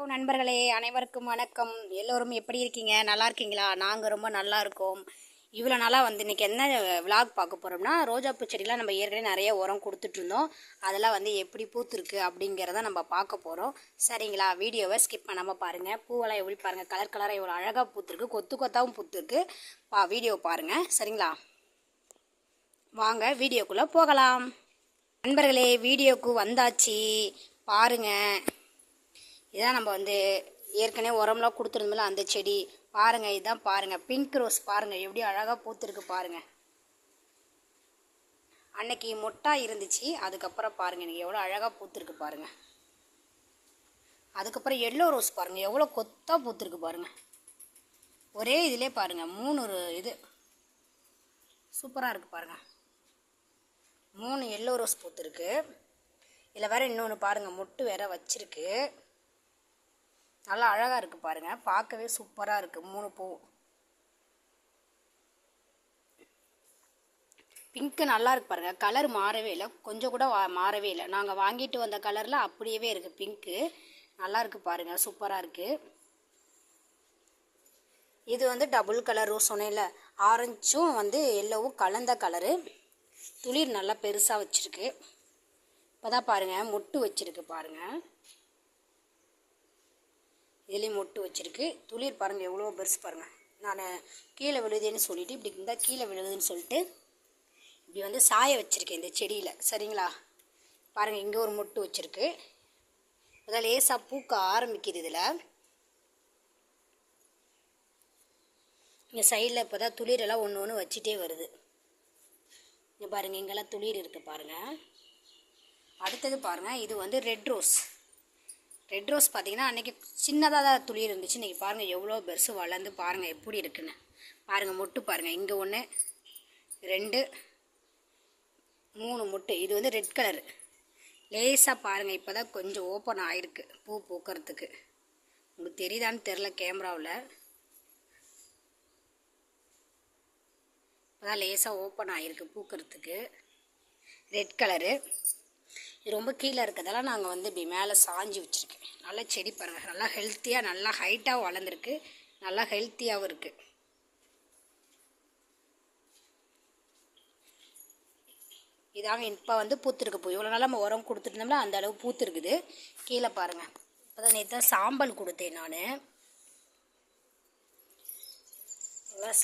Hello நண்பர்களே அனைவருக்கும் வணக்கம். எல்லோரும் எப்படி இருக்கீங்க? நல்லா இருக்கீங்களா? நாங்கள் ரொம்ப நல்லா இருக்கோம். இவ்வளோ நாளாக வந்து இன்றைக்கி என்ன விலாக் பார்க்க போகிறோம்னா ரோஜாப்பூ செடிலாம் நம்ம ஏற்கனவே நிறைய உரம் கொடுத்துட்ருந்தோம் அதெல்லாம் வந்து எப்படி பூத்துருக்கு அப்படிங்கிறத நம்ம பார்க்க போகிறோம் சரிங்களா? வீடியோவை ஸ்கிப் பண்ணாமல் பாருங்கள் பூவெல்லாம் எப்படி பாருங்கள் கலர் கலராக எவ்வளோ அழகாக பூத்துருக்கு. கொத்து கொத்தாவும் பூத்துருக்கு. பா வீடியோ பாருங்கள் சரிங்களா? வாங்க வீடியோக்குள்ளே போகலாம். நண்பர்களே வீடியோக்கு வந்தாச்சு. பாருங்கள் இதான் நம்ம வந்து ஏற்கனவே உரம்லாம் கொடுத்துருந்தோம்ல அந்த செடி. பாருங்கள் இதான் பாருங்கள் பிங்க் ரோஸ் பாருங்கள் எப்படி அழகாக பூத்துருக்கு பாருங்கள் அன்னைக்கு மொட்டா இருந்துச்சு அதுக்கப்புறம் பாருங்கள் எனக்கு எவ்வளோ அழகாக பூத்துருக்கு பாருங்கள் அதுக்கப்புறம் எல்லோ ரோஸ் பாருங்கள் எவ்வளோ கொத்தாக பூத்துருக்கு பாருங்கள் ஒரே இதிலே பாருங்கள் மூணு ஒரு இது. சூப்பராக இருக்குது பாருங்கள் மூணு எல்லோ ரோஸ் பூத்துருக்கு. இதில் வேறு இன்னொன்று பாருங்கள் மொட்டு வேற வச்சுருக்கு. நல்லா அழகாக இருக்குது பாருங்கள் பார்க்கவே சூப்பராக இருக்குது மூணு பூ. பிங்க்கு நல்லா இருக்கு பாருங்கள் கலர் மாறவே இல்லை. கொஞ்சம் கூட வா மாறவே இல்லை. நாங்கள் வாங்கிட்டு வந்த கலரில் அப்படியே இருக்குது பிங்க்கு நல்லா இருக்குது பாருங்கள் சூப்பராக இருக்குது இது வந்து டபுள் கலர் ரோஸ் சொன்னேன்ல ஆரஞ்சும் வந்து எல்லோவும் கலந்த கலரு துளிர் நல்லா பெருசாக வச்சுருக்கு. இப்போ தான் பாருங்கள் மொட்டு வச்சுருக்கு பாருங்கள் இதுலேயும் மொட்டு வச்சுருக்கு. துளிர் பாருங்கள் எவ்வளோ பெருசு பாருங்கள் நான் கீழே விழுதுன்னு சொல்லிட்டு இப்படி இருந்தால் கீழே விழுதுன்னு சொல்லிட்டு இப்படி வந்து சாய வச்சுருக்கேன் இந்த செடியில். சரிங்களா? பாருங்கள் இங்கே ஒரு மொட்டு வச்சுருக்கு. அதான் லேசாக பூக்க ஆரம்பிக்குது இதில். இங்கே சைடில் இப்போ தான் துளிரெல்லாம் ஒன்று ஒன்று வச்சுட்டே வருது. இங்கே பாருங்கள் இங்கெல்லாம் துளிர் இருக்குது பாருங்கள் அடுத்தது பாருங்கள் இது வந்து ரெட் ரோஸ் ரெட் ரோஸ் பார்த்தீங்கன்னா அன்றைக்கி சின்னதாக தான் துளி இருந்துச்சு. இன்றைக்கி பாருங்கள் எவ்வளோ பெருசு வளர்ந்து பாருங்கள் எப்படி இருக்குன்னு. பாருங்கள் மொட்டு பாருங்கள் இங்கே ஒன்று ரெண்டு மூணு மொட்டு. இது வந்து ரெட் கலரு லேசாக பாருங்கள் இப்போ தான் கொஞ்சம் ஓப்பன் ஆகிருக்கு பூ பூக்கிறதுக்கு. உங்களுக்கு தெரியுதான்னு தெரில கேமராவில். இப்போ தான் லேசாக ஓப்பன் ஆகிருக்கு பூக்கிறதுக்கு. ரெட் கலரு இது ரொம்ப கீழே இருக்கிறதெல்லாம் நாங்கள் வந்து இப்படி மேலே சாஞ்சி வச்சுருக்கேன் நல்லா செடி பாருங்கள் நல்லா ஹெல்த்தியாக நல்லா ஹைட்டாக வளர்ந்துருக்கு. நல்லா ஹெல்த்தியாகவும் இருக்குது இதாங்க இப்போ வந்து பூத்துருக்கு பூ. இவ்வளோ நாள் நம்ம உரம் கொடுத்துருந்தோம்னா அந்த அளவு பூத்துருக்குது. கீழே பாருங்கள் இப்போ தான் நேற்று சாம்பல் கொடுத்தேன் நான்.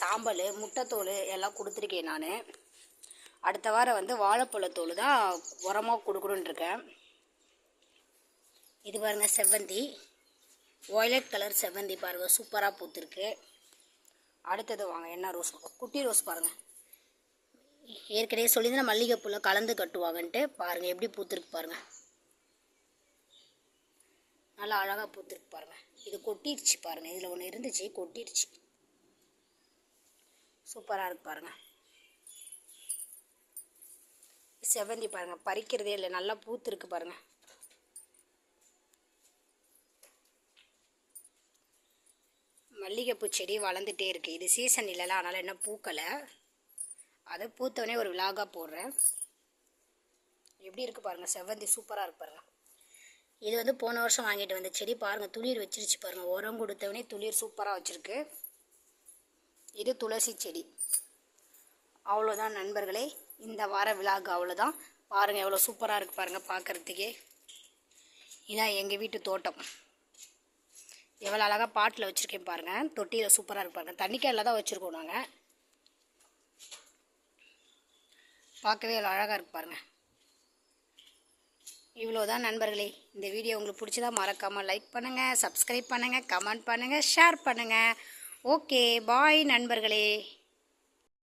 சாம்பல் முட்டைத்தோல் எல்லாம் கொடுத்துருக்கேன் நான். அடுத்த வாரம் வந்து வாழைப்பழத்தோல் தான் உரமாக கொடுக்கணுன்னு இருக்கேன். இது பாருங்கள் செவ்வந்தி. ஒயலட் கலர் செவ்வந்தி பாருங்கள் சூப்பராக பூத்துருக்கு. அடுத்தது வாங்க என்ன ரோஸ் குட்டி ரோஸ் பாருங்கள் ஏற்கனவே சொல்லியிருந்தேன் மல்லிகைப்பூவில் கலந்து கட்டுவாங்கன்ட்டு. பாருங்கள் எப்படி பூத்துருக்கு பாருங்கள் நல்லா அழகாக பூத்துருக்கு பாருங்கள் இது கொட்டிடுச்சு பாருங்கள் இதில் ஒன்று இருந்துச்சு கொட்டிடுச்சு சூப்பராக இருக்கு பாருங்கள் செவ்வந்தி பாருங்கள் பறிக்கிறதே இல்லை. நல்லா பூத்துருக்கு பாருங்கள் மல்லிகைப்பூ செடி வளர்ந்துட்டே இருக்குது இது சீசன் இல்லைல்ல. அதனால் என்ன பூக்கலை. அதை பூத்தவொடனே ஒரு விலாகாக போடுறேன். எப்படி இருக்குது பாருங்கள் செவ்வந்தி சூப்பராக இருக்கு பாருங்கள் இது வந்து போன வருஷம் வாங்கிட்டு வந்த செடி. பாருங்கள் துளிர் வச்சிருச்சு பாருங்கள் உரம் கொடுத்தவனே துளிர் சூப்பராக வச்சுருக்கு. இது துளசி செடி. அவ்வளோதான் நண்பர்களே. இந்த வார விழாக்கு அவ்வளோதான் பாருங்கள் எவ்வளோ சூப்பராக இருக்குது பாருங்கள் பார்க்குறதுக்கே இதான் எங்கள் வீட்டு தோட்டம். எவ்வளோ அழகாக பாட்டில் வச்சுருக்கேன் பாருங்கள் தொட்டியில் சூப்பராக இருக்கு பாருங்கள் தண்ணிக்காயில் தான் வச்சுருக்கோம் நாங்கள் பார்க்கவே எவ்வளோ அழகாக இருக்கு பாருங்கள் இவ்வளோ தான் நண்பர்களே. இந்த வீடியோ உங்களுக்கு பிடிச்சதா மறக்காமல் லைக் பண்ணுங்கள் சப்ஸ்கிரைப் பண்ணுங்கள் கமெண்ட் பண்ணுங்கள் ஷேர் பண்ணுங்கள் ஓகே பாய் நண்பர்களே.